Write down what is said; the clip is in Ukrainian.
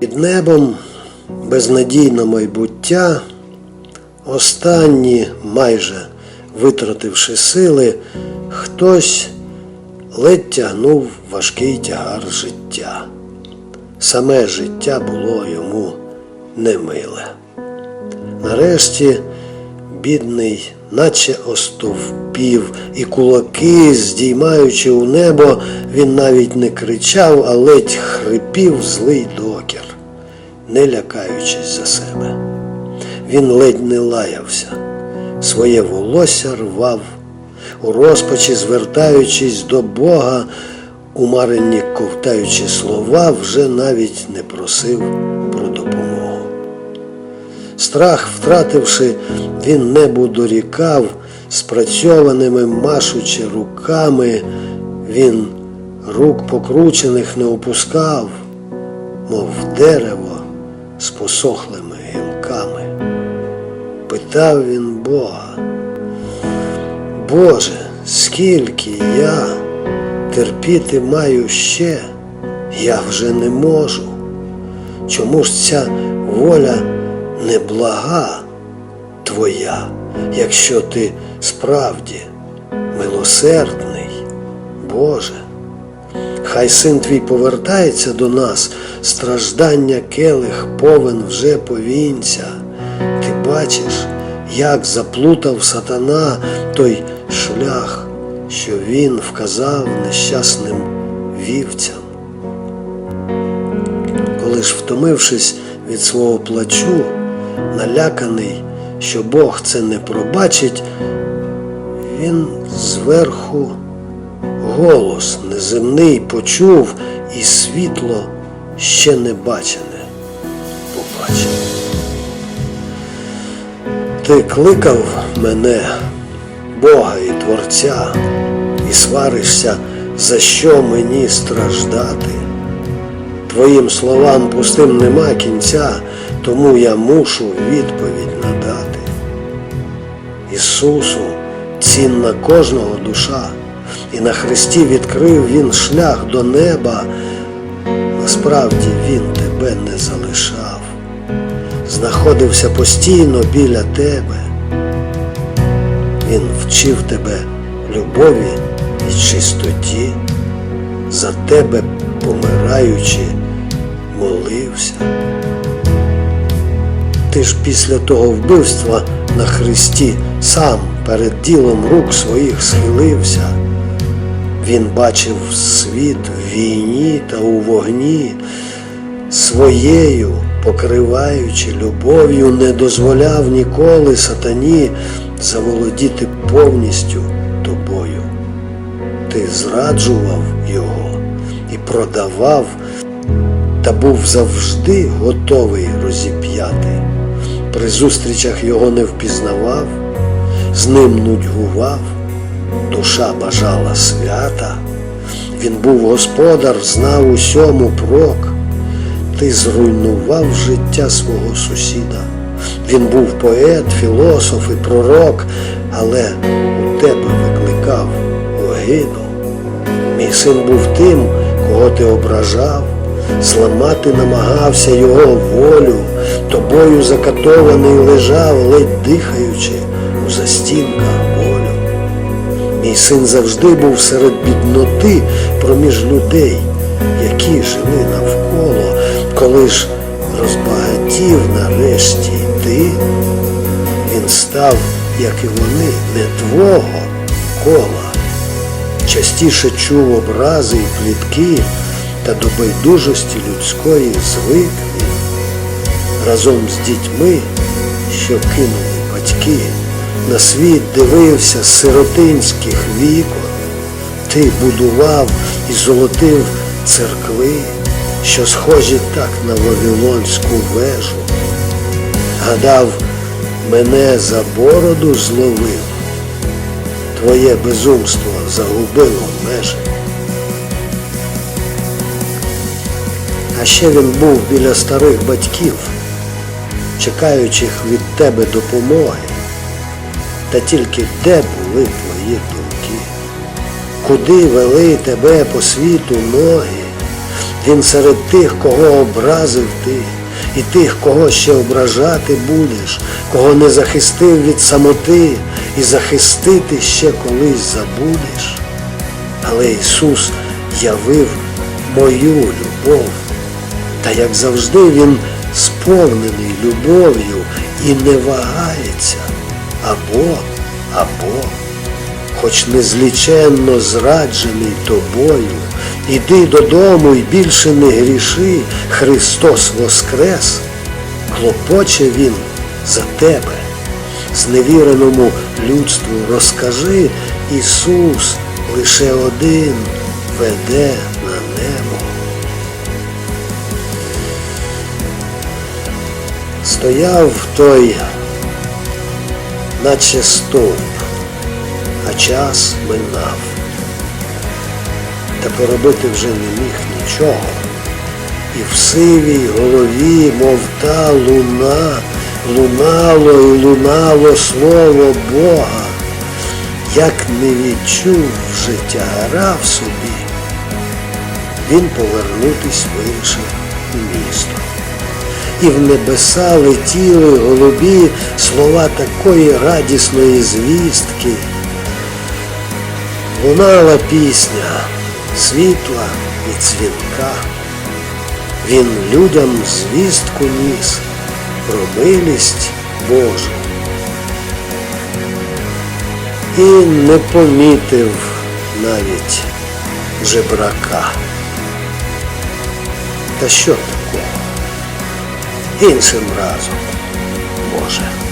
Під небом безнадійне майбуття, останні, майже витративши сили, хтось ледь тягнув важкий тягар життя. Саме життя було йому немиле. Нарешті бідний, наче остовпів, і кулаки, здіймаючи у небо, він навіть не кричав, а ледь хрипів злий докір, не лякаючись за себе. Він ледь не лаявся, своє волосся рвав, у розпачі звертаючись до Бога, у маренні ковтаючи слова, вже навіть не просив про допомогу. Страх втративши, він небу дорікав, спрацьованими машучи руками, він рук покручених не опускав, мов дерево з посохлими гілками. Питав він Бога, Боже, скільки я терпіти маю ще, я вже не можу. Чому ж ця воля неблага твоя, якщо ти справді милосердний, Боже? Хай син твій повертається до нас, страждання келих повен вже повінця. Ти бачиш, як заплутав сатана той шлях, що він вказав нещасним вівцям. Коли ж, втомившись від свого плачу, наляканий, що Бог це не пробачить, він зверху голос неземний почув і світло ще не бачене побачив. Ти кликав мене, Бога і Творця, і сваришся, за що мені страждати. Твоїм словам пустим нема кінця, тому я мушу відповідь надати. Ісусу цінна кожного душа, і на Христі відкрив Він шлях до неба. Насправді Він тебе не залишав, знаходився постійно біля тебе. Він вчив тебе любові і чистоті, за тебе помираючи, молився. Ти ж після того вбивства на Христі сам перед ділом рук своїх схилився. Він бачив світ в війні та у вогні, своєю, покриваючи любов'ю, не дозволяв ніколи сатані заволодіти повністю тобою. Ти зраджував його і продавав, та був завжди готовий розіп'яти. При зустрічах його не впізнавав, з ним нудьгував, душа бажала свята. Він був господар, знав усьому прок. Ти зруйнував життя свого сусіда. Він був поет, філософ і пророк, але у тебе викликав огиду. Мій син був тим, кого ти ображав, зламати намагався його волю, тобою закатований лежав, ледь дихаючи у застінках. Мій син завжди був серед бідноти проміж людей, які жили навколо, коли ж розбагатів нарешті ти, він став, як і вони, не твого кола. Частіше чув образи і плітки та до байдужості людської звик. Разом з дітьми, що кинули батьки, на світ дивився з сиротинських вікон. Ти будував і золотив церкви, що схожі так на Вавилонську вежу. Гадав, мене за бороду зловив, твоє безумство загубило межі. А ще він був біля старих батьків, чекаючих від тебе допомоги. Та тільки де були твої думки? Куди вели тебе по світу ноги? Він серед тих, кого образив ти, і тих, кого ще ображати будеш, кого не захистив від самоти і захистити ще колись забудеш. Але Ісус явив мою любов. Та як завжди Він сповнений любов'ю і не вагається або, або, хоч незліченно зраджений тобою, іди додому і більше не гріши, Христос воскрес, клопоче Він за тебе. Зневіреному людству розкажи, Ісус лише один веде на небо. Стояв той, наче стовп, а час минав. Та поробити вже не міг нічого. І в сивій голові, мов та луна, лунало і лунало слово Бога, як не відчув життя гра в собі, він повернутись вирішив у місто. І в небеса летіли голубі слова такої радісної звістки. Лунала пісня світла і дзвінка. Він людям звістку ніс про милість Божу. І не помітив навіть жебрака. Та що такого? Іншим разом, може.